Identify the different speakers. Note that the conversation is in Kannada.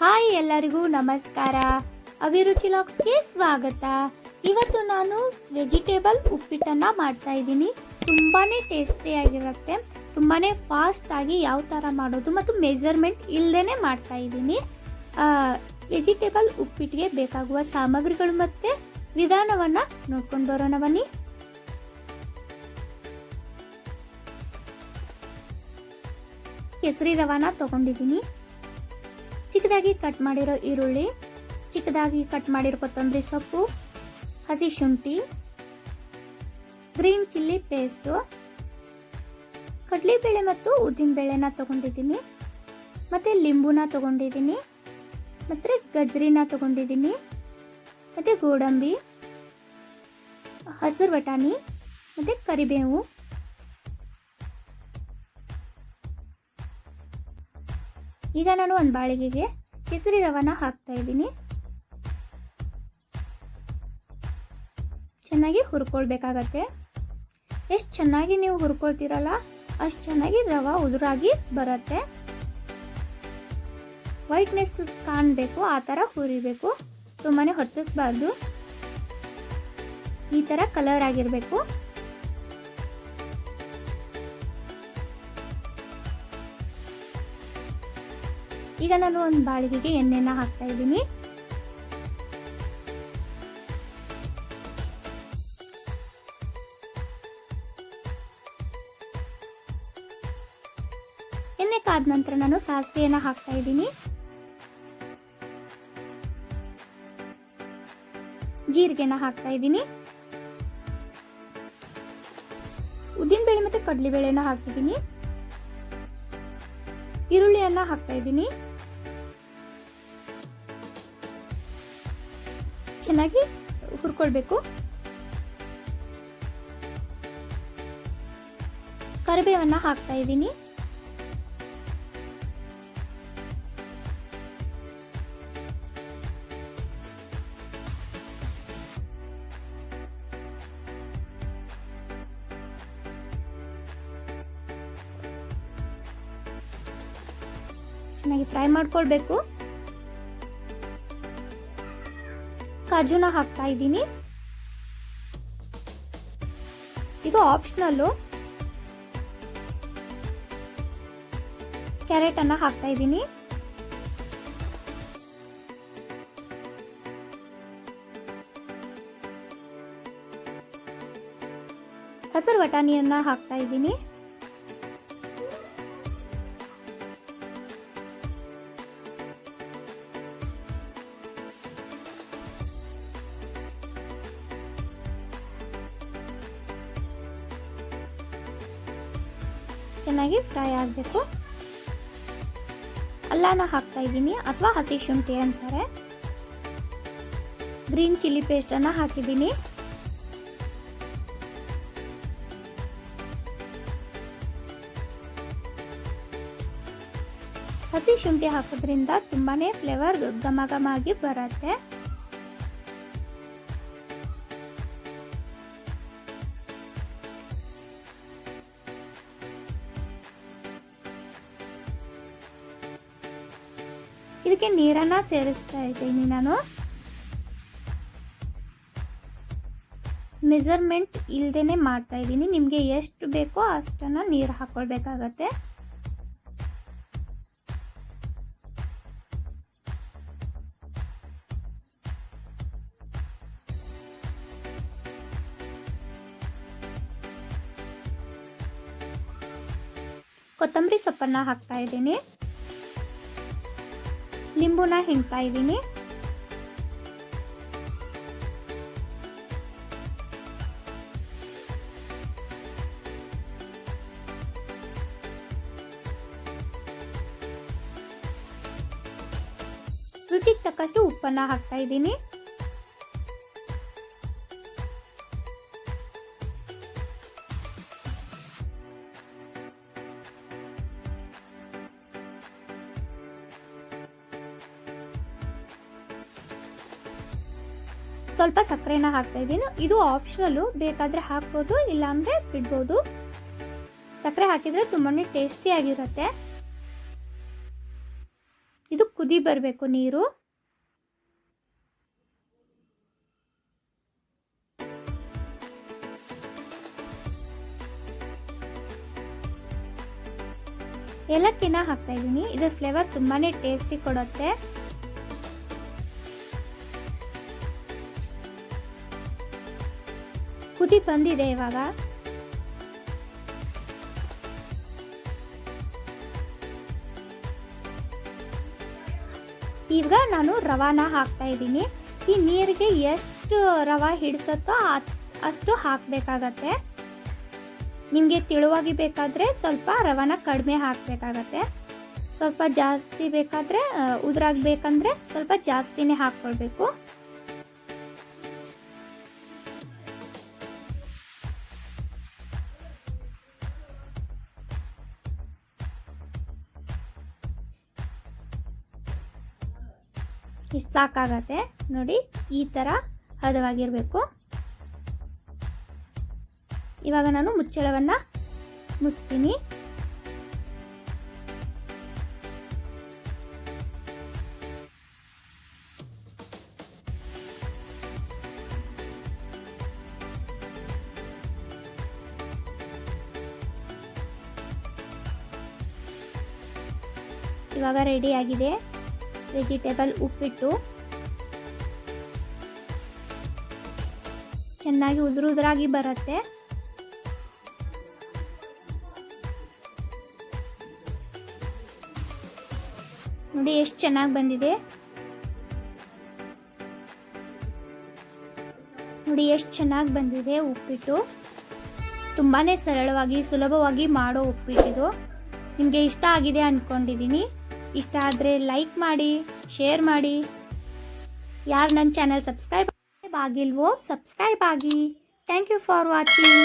Speaker 1: ಹಾಯ್ ಎಲ್ಲರಿಗೂ ನಮಸ್ಕಾರ. ಅಭಿರುಚಿ ಲಾಕ್ಸ್ಗೆ ಸ್ವಾಗತ. ಇವತ್ತು ನಾನು ವೆಜಿಟೇಬಲ್ ಉಪ್ಪಿಟ್ಟನ್ನು ಮಾಡ್ತಾ ಇದ್ದೀನಿ. ತುಂಬಾ ಟೇಸ್ಟಿಯಾಗಿರುತ್ತೆ ತುಂಬಾ ಫಾಸ್ಟಾಗಿ ಯಾವ ಥರ ಮಾಡೋದು ಮತ್ತು ಮೆಜರ್ಮೆಂಟ್ ಇಲ್ಲದೇ ಮಾಡ್ತಾ ಇದ್ದೀನಿ. ವೆಜಿಟೇಬಲ್ ಉಪ್ಪಿಟ್ಟಿಗೆ ಬೇಕಾಗುವ ಸಾಮಗ್ರಿಗಳು ಮತ್ತು ವಿಧಾನವನ್ನು ನೋಡ್ಕೊಂಡು ಬರೋಣ ಬನ್ನಿ. ಕೇಸರಿ ರವಾನ ತಗೊಂಡಿದ್ದೀನಿ. ಚಿಕ್ಕದಾಗಿ ಕಟ್ ಮಾಡಿರೋ ಈರುಳ್ಳಿ, ಚಿಕ್ಕದಾಗಿ ಕಟ್ ಮಾಡಿರೋ ಕೊತ್ತಂಬರಿ ಸೊಪ್ಪು, ಹಸಿ ಶುಂಠಿ, ಗ್ರೀನ್ ಚಿಲ್ಲಿ ಪೇಸ್ಟು, ಕಡಲೆಬೇಳೆ ಮತ್ತು ಉದ್ದಿನಬೇಳೆನ ತಗೊಂಡಿದ್ದೀನಿ. ಮತ್ತು ಲಿಂಬುನ ತೊಗೊಂಡಿದ್ದೀನಿ. ಮತ್ತು ಗಜ್ರಿನ ತಗೊಂಡಿದ್ದೀನಿ. ಮತ್ತು ಗೋಡಂಬಿ, ಹಸಿರು ಬಟಾಣಿ, ಮತ್ತು ಕರಿಬೇವು. ಈಗ ನಾನು ಒಂದು ಬಾಳಿಗೆಗೆ ಕೇಸರಿ ರವಾನ ಹಾಕ್ತಾ ಇದ್ದೀನಿ. ಚೆನ್ನಾಗಿ ಹುರ್ಕೊಳ್ಬೇಕಾಗತ್ತೆ. ಎಷ್ಟು ಚೆನ್ನಾಗಿ ನೀವು ಹುರ್ಕೊಳ್ತೀರಲ್ಲ, ಅಷ್ಟು ಚೆನ್ನಾಗಿ ರವ ಉದುರಾಗಿ ಬರುತ್ತೆ. ವೈಟ್ನೆಸ್ ಕಾಣಬೇಕು, ಆ ಥರ ಹುರಿಬೇಕು. ತುಂಬಾ ಹೊತ್ತಿಸ್ಬಾರ್ದು. ಈ ಥರ ಕಲರ್ ಆಗಿರಬೇಕು. ಈಗ ನಾನು ಒಂದು ಬಾಳಿಗೆಗೆ ಎಣ್ಣೆನ ಹಾಕ್ತಾ ಇದ್ದೀನಿ. ಎಣ್ಣೆ ಕಾದ ನಂತರ ನಾನು ಸಾಸಿವೆಯನ್ನು ಹಾಕ್ತಾ ಇದ್ದೀನಿ. ಜೀರಿಗೆನ ಹಾಕ್ತಾ ಇದ್ದೀನಿ. ಉದ್ದಿನಬೇಳೆ ಮತ್ತು ಕಡಲೆಬೇಳೆನ ಹಾಕಿದ್ದೀನಿ ಈರುಳ್ಳಿಯನ್ನ ಹಾಕ್ತಾ ಇದ್ದೀನಿ. ಚೆನ್ನಾಗಿ ಹುರ್ಕೊಳ್ಬೇಕು. ಕರಿಬೇವನ್ನ ಹಾಕ್ತಾ ಇದ್ದೀನಿ. ಚೆನ್ನಾಗಿ ಫ್ರೈ ಮಾಡ್ಕೊಳ್ಬೇಕು. ಕಾಜುನ ಹಾಕ್ತಾ ಇದ್ದೀನಿ. ಇದು ಆಪ್ಷನಲ್ಲು. ಕ್ಯಾರೆಟ್ ಅನ್ನ ಹಾಕ್ತಾ ಇದ್ದೀನಿ. ಹಸಿರು ಬಟಾಣಿಯನ್ನ ಹಾಕ್ತಾ ಇದ್ದೀನಿ. ಚೆನ್ನಾಗಿ ಫ್ರೈ ಆಗಬೇಕು. ಅಲ್ಲಾನ ಹಾಕ್ತಾ ಇದ್ದೀನಿ. ಅಥವಾ ಹಸಿ ಶುಂಠಿ ಅಂತಾರೆ. ಗ್ರೀನ್ ಚಿಲ್ಲಿ ಪೇಸ್ಟನ್ನು ಹಾಕಿದ್ದೀನಿ. ಹಸಿ ಶುಂಠಿ ಹಾಕೋದ್ರಿಂದ ತುಂಬಾನೇ ಫ್ಲೇವರ್ ಘಮ ಆಗಿ ಬರುತ್ತೆ. ಇದಕ್ಕೆ ನೀರನ್ನ ಸೇರಿಸ್ತಾ ಇದ್ದೀನಿ ನಾನು. ಮೆಜರ್ಮೆಂಟ್ ಇಲ್ದೇನೆ ಮಾಡ್ತಾ ಇದ್ದೀನಿ. ನಿಮಗೆ ಎಷ್ಟು ಬೇಕೋ ಅಷ್ಟನ್ನು ನೀರು ಹಾಕೊಳ್ಬೇಕಾಗತ್ತೆ. ಕೊತ್ತಂಬರಿ ಸೊಪ್ಪನ್ನ ಹಾಕ್ತಾ ಇದ್ದೀನಿ. ಲಿಂಬುನ ಹಿಂಡ್ತಾ ಇದ್ದೀನಿ. ರುಚಿಗೆ ತಕ್ಕಷ್ಟು ಉಪ್ಪನ್ನ ಹಾಕ್ತಾ ಇದ್ದೀನಿ. ಸ್ವಲ್ಪ ಸಕ್ಕರೆನ ಹಾಕ್ತಾ ಇದ್ದೀನಿ. ಇದು ಆಪ್ಷನಲ್ಲು ಬೇಕಾದರೆ ಹಾಕ್ಬೋದು, ಇಲ್ಲಾಂದರೆ ಬಿಡ್ಬೋದು. ಸಕ್ಕರೆ ಹಾಕಿದರೆ ತುಂಬಾ ಟೇಸ್ಟಿಯಾಗಿರುತ್ತೆ ಇದು ಕುದಿ ಬರಬೇಕು ನೀರು. ಏಲಕ್ಕಿನ ಹಾಕ್ತಾ ಇದ್ದೀನಿ. ಇದ್ರ ಫ್ಲೇವರ್ ತುಂಬಾ ಟೇಸ್ಟಿ ಕೊಡುತ್ತೆ. ಬಂದಿದೆ ಇವಾಗ. ಈಗ ನಾನು ರವಾನ ಹಾಕ್ತಾ ಇದ್ದೀನಿ. ಈ ನೀರಿಗೆ ಎಷ್ಟು ರವೆ ಹಿಡಿಸುತ್ತೋ ಅಷ್ಟು ಹಾಕಬೇಕಾಗತ್ತೆ. ನಿಮಗೆ ತಿಳುವಾಗಿ ಬೇಕಾದರೆ ಸ್ವಲ್ಪ ರವಾನ ಕಡಿಮೆ ಹಾಕಬೇಕಾಗತ್ತೆ. ಸ್ವಲ್ಪ ಜಾಸ್ತಿ ಬೇಕಾದರೆ ಉದುರಾಗಬೇಕಂದ್ರೆ ಸ್ವಲ್ಪ ಜಾಸ್ತಿನೇ ಹಾಕ್ಕೊಳ್ಬೇಕು. ಇಷ್ಟು ಸಾಕಾಗತ್ತೆ. ನೋಡಿ ಈ ಥರ ಹದವಾಗಿರಬೇಕು. ಇವಾಗ ನಾನು ಮುಚ್ಚಳವನ್ನು ಮುಚ್ತೀನಿ. ಇವಾಗ ರೆಡಿ ಆಗಿದೆ. ವೆಜಿಟೇಬಲ್ ಉಪ್ಪಿಟ್ಟು. ಚೆನ್ನಾಗಿ ಉದುರು ಉದುರಾಗಿ ಬರುತ್ತೆ. ನೋಡಿ ಎಷ್ಟು ಚೆನ್ನಾಗಿ ಬಂದಿದೆ. ನೋಡಿ ಎಷ್ಟು ಚೆನ್ನಾಗಿ ಬಂದಿದೆ ಉಪ್ಪಿಟ್ಟು. ತುಂಬಾ ಸರಳವಾಗಿ, ಸುಲಭವಾಗಿ ಮಾಡೋ ಉಪ್ಪಿಟ್ಟಿದು. ನಿಮಗೆ ಇಷ್ಟ ಆಗಿದೆ ಅಂದ್ಕೊಂಡಿದ್ದೀನಿ ಇಷ್ಟ ಆದರೆ ಲೈಕ್ ಮಾಡಿ ಶೇರ್ ಮಾಡಿ. ಯಾರು ನನ್ನ ಚಾನಲ್ ಸಬ್ಸ್ಕ್ರೈಬ್ ಆಗಿಲ್ವೋ ಸಬ್ಸ್ಕ್ರೈಬ್ ಆಗಿ. Thank you for watching